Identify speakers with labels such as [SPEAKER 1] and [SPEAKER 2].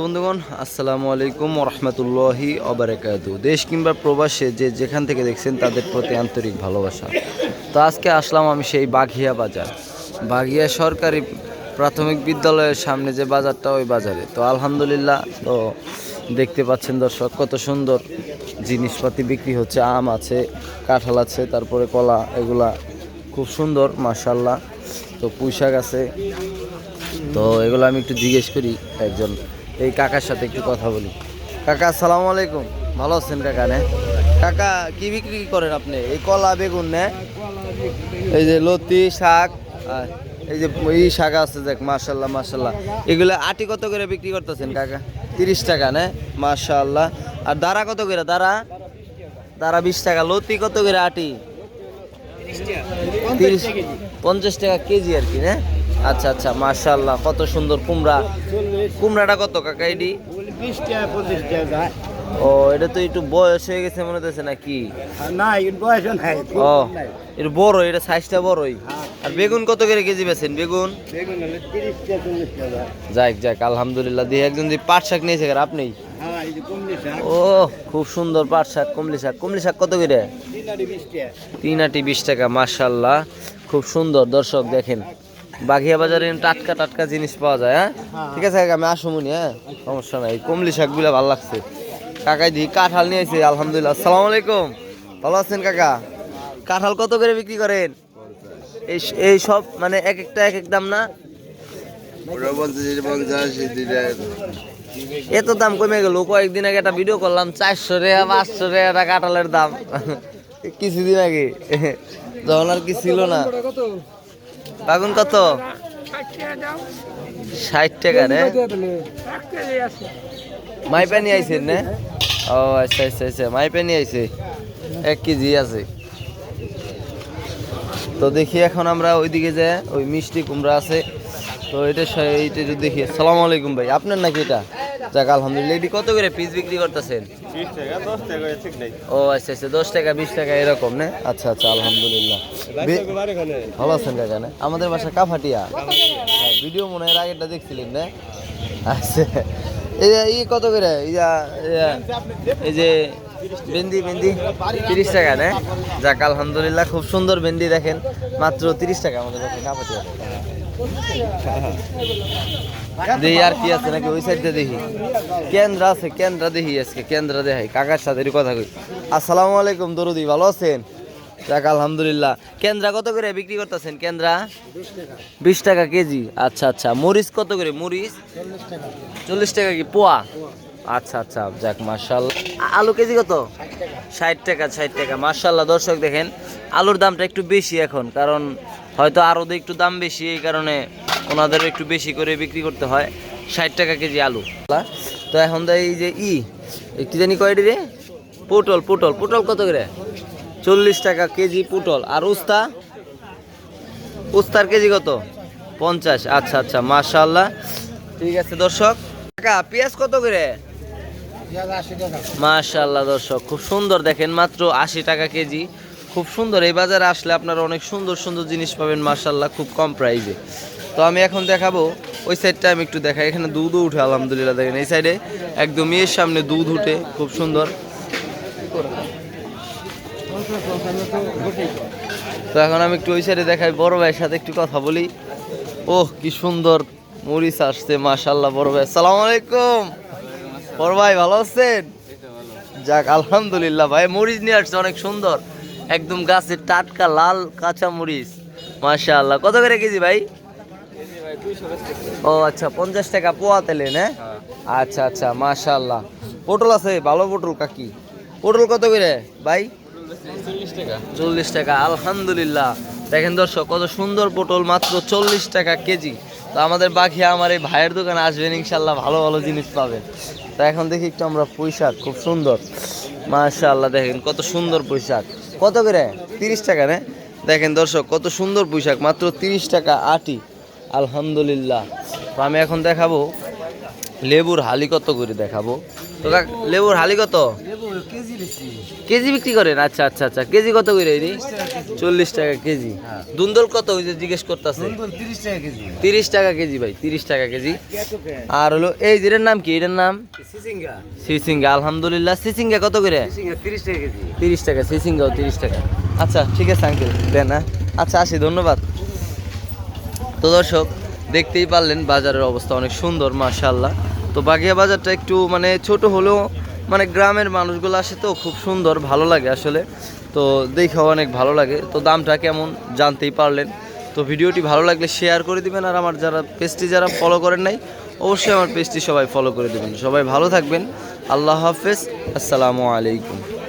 [SPEAKER 1] বন্ধুগণ, আসসালামু আলাইকুম রহমতুল্লাহি অবরাকাতু দেশ কিংবা প্রবাসে যে যেখান থেকে দেখছেন তাদের প্রতি আন্তরিক ভালোবাসা। তো আজকে আসলাম আমি সেই বাঘিয়া বাজার। বাঘিয়া সরকারি প্রাথমিক বিদ্যালয়ের সামনে যে বাজারটা, ওই বাজারে। তো আলহামদুলিল্লাহ, তো দেখতে পাচ্ছেন দর্শক, কত সুন্দর জিনিসপাতি বিক্রি হচ্ছে। আম আছে, কাঁঠাল আছে, তারপরে কলা, এগুলা খুব সুন্দর মাশাল্লাহ তো পুঁইশাক আছে। তো এগুলো আমি একটু জিজ্ঞেস করি একজন এই কাকার সাথে একটু কথা বলি। কাকা, আসসালামু আলাইকুম। ভালো আছেন কাকা, নে? কাকা, কি বিক্রি করেন আপনি? এই কলা, বেগুন, নে? এই যে লতি, শাক এই যে এই শাক আছে, দেখ মাশাল্লাহ মাশাল্লাহ এগুলো আটি কত করে বিক্রি করতেছেন কাকা? তিরিশ টাকা, নে? মাশাল্লাহ আর দাঁড়া কত করে? দাঁড়া দাঁড়া বিশ টাকা। লতি কত করে আটি? তিরিশ, পঞ্চাশ টাকা কেজি আর কি, না? আচ্ছা আচ্ছা মাশাল্লাহ কত সুন্দর কুমড়া। কুমড়াটা কত কাকা
[SPEAKER 2] টাকা
[SPEAKER 1] ও এটা তো একটু বয়স হয়ে গেছে মনে হচ্ছে নাকি?
[SPEAKER 2] না বয়স নাই
[SPEAKER 1] ও এটা বড় এটা সাইজটা বড়ই। আর বেগুন কত করে কেজি বেছেন বেগুন? যাক যাক আলহামদুলিল্লাহ দিয়ে একজন যে পাট শাক নিয়েছে কার আপনি?
[SPEAKER 2] হ্যাঁ
[SPEAKER 1] ও খুব সুন্দর পাট শাক কমলি শাক। কমলি শাক কত করে?
[SPEAKER 2] তিন বিশ টাকা।
[SPEAKER 1] তিন আটি বিশ টাকা মার্শাল্লাহ খুব সুন্দর। দর্শক দেখেন বাঘিয়া বাজারে টাটকা টাটকা জিনিস পাওয়া যায় হ্যাঁ? ঠিক আছে আমি আসুমনি হ্যাঁ? সমস্যা নাই। কমলি শাকগুলো ভালো লাগছে। কাকাই দি কাঁঠাল নিয়েছে আলহামদুলিল্লাহ। আসসালামু আলাইকুম। ভালো আছেন কাকা? কাঁঠাল কত করে বিক্রি করেন? এই এই সব মানে এক একটা এক এক দাম না? এত দাম কমে গেল। কয়েকদিন আগে একটা ভিডিও করলাম চারশো টাকা পাঁচশো টাকা একটা কাঁঠালের দাম। কিছুদিন আগে। যখন আর কি ছিল না। বাগুন কত? ষাট টাকা রে। নিয়ে আইছেন না? ও আচ্ছা আচ্ছা আচ্ছা মাইপা নিয়ে আইছে। এক কেজি আছে। তো দেখি এখন আমরা ওইদিকে যে ওই মিষ্টি কুমড়া আছে। তো এটা এইটা একটু দেখি। সালাম আলাইকুম ভাই, আপনার নাকি এটা? যাক আলহামদুলিল্লাহ। এটি কত করে পিস বিক্রি করতেছেন?
[SPEAKER 2] বিশ টাকা দশ টাকা ঠিক নাই।
[SPEAKER 1] ও আচ্ছা আচ্ছা দশ টাকা বিশ টাকা এরকম না? আচ্ছা আচ্ছা আলহামদুলিল্লাহ। ভালো আছেন কাকা না আমাদের বাসা কাফাটিয়া। হ্যাঁ, ভিডিও মনে হয় আগেরটা দেখছিলেন না? আচ্ছা এই ই কত করে? এই যে- এই যে বেন্দি বেন্দি তিরিশ টাকা না? যাক আলহামদুলিল্লাহ খুব সুন্দর বেন্দি দেখেন মাত্র তিরিশ টাকা আমাদের বাসা কাফাটিয়া আছে দেখি। আছে দেখাই। সাথে কথা আসসালামু আলাইকুম, দরুদি আলহামদুলিল্লাহ। কেন্দ্রা কত করে বিক্রি করতেছেন কেন্দ্রা? বিশ টাকা কেজি। আচ্ছা আচ্ছা। মরিচ কত করে? মরিচ? চল্লিশ টাকা কি? পোয়া? আচ্ছা আচ্ছা যাক মার্শাল আলু কেজি কত? ষাট টাকা ষাট টাকা। মার্শাল্লাহ দর্শক দেখেন আলুর দামটা একটু বেশি এখন কারণ হয়তো আরও একটু দাম বেশি এই কারণে ওনাদের একটু বেশি করে বিক্রি করতে হয় ষাট টাকা কেজি আলু। তো এখন তো এই যে ই কি জানি কয়টি রে? পটল পটল পটল কত করে? চল্লিশ টাকা কেজি পটল। আর উস্তা? উস্তার কেজি কত? পঞ্চাশ। আচ্ছা আচ্ছা মাশাল্লাহ ঠিক আছে দর্শক। টাকা পেঁয়াজ কত করে? মাশাল্লাহ দর্শক, খুব সুন্দর দেখেন মাত্র আশি টাকা কেজি। খুব সুন্দর, এই বাজারে আসলে আপনারা অনেক সুন্দর সুন্দর জিনিস পাবেন মাশাল্লাহ খুব কম প্রাইসে তো আমি এখন দেখাবো, ওই সাইডটা আমি একটু দেখাই, এখানে দুধও উঠে, আলহামদুলিল্লাহ দেখেন, এই সাইডে একদম এর সামনে দুধ উঠে, খুব সুন্দর। তো এখন আমি একটু ওই সাইডে দেখাই, বড় ভাইয়ের সাথে একটু কথা বলি। ওহ, কি সুন্দর মরিচ আসছে মাশাল্লাহ বড় ভাই। আসসালামু আলাইকুম। বড় ভাই, ভালো আছেন? যাক, আলহামদুলিল্লাহ ভাই, মরিচ নিয়ে আসছে, অনেক সুন্দর। একদম গাছের টাটকা লাল কাঁচা মরিচ। মাশাআল্লাহ। কত করে কেজি ভাই? ও আচ্ছা পঞ্চাশ টাকা পোয়া তেলে না আচ্ছা আচ্ছা মাশাআল্লাহ। পটল আছে, ভালো পটল, কাকি। পটল কত করে ভাই? চল্লিশ টাকা, আলহামদুলিল্লাহ। দেখেন দর্শক, কত সুন্দর পটল, মাত্র চল্লিশ টাকা কেজি। তো আমাদের বাকি আমার এই ভাইয়ের দোকানে আসবেন ইনশাল্লাহ ভালো ভালো জিনিস পাবেন। তো এখন দেখি একটু আমরা পোশাক খুব সুন্দর। মাশাআল্লাহ দেখেন কত সুন্দর পোশাক কত করে? তিরিশ টাকা রে? দেখেন দর্শক কত সুন্দর পোশাক মাত্র তিরিশ টাকা আটি। আলহামদুলিল্লাহ। তো আমি এখন দেখাবো লেবুর হালি কত করে দেখাবো। তো লেবুর হালি কত?
[SPEAKER 2] কেজি
[SPEAKER 1] বিক্রি করেন? আচ্ছা আচ্ছা আচ্ছা। কেজি কত করে চল্লিশ টাকা কেজি।
[SPEAKER 2] হ্যাঁ।
[SPEAKER 1] দুন্দল কত ওই যে জিজ্ঞেস করতেছে?
[SPEAKER 2] তিরিশ টাকা কেজি।
[SPEAKER 1] ভাই তিরিশ টাকা কেজি। আর হলো এই জিরের নাম কি? এটার নাম?
[SPEAKER 2] সিসিঙ্গা।
[SPEAKER 1] আলহামদুলিল্লাহ। সিসিঙ্গা কত করে?
[SPEAKER 2] তিরিশ টাকা
[SPEAKER 1] তিরিশ টাকা সিসিঙ্গাও তিরিশ টাকা। আচ্ছা ঠিক আছে আঙ্কেল দেন হ্যাঁ। আচ্ছা আসি ধন্যবাদ। তো দর্শক দেখতেই পারলেন বাজারের অবস্থা অনেক সুন্দর মাশাল্লাহ তো বাগিয়া বাজারটা একটু মানে ছোট হলেও মানে গ্রামের মানুষগুলো আসে তো খুব সুন্দর ভালো লাগে আসলে। তো দেখে অনেক ভালো লাগে। তো দামটা কেমন জানতেই পারলেন। তো ভিডিওটি ভালো লাগলে শেয়ার করে দিবেন আর আমার যারা পেজটি যারা ফলো করেন নাই, অবশ্যই আমার পেজটি সবাই ফলো করে দেবেন। সবাই ভালো থাকবেন। আল্লাহ হাফেজ। আসসালামু আলাইকুম।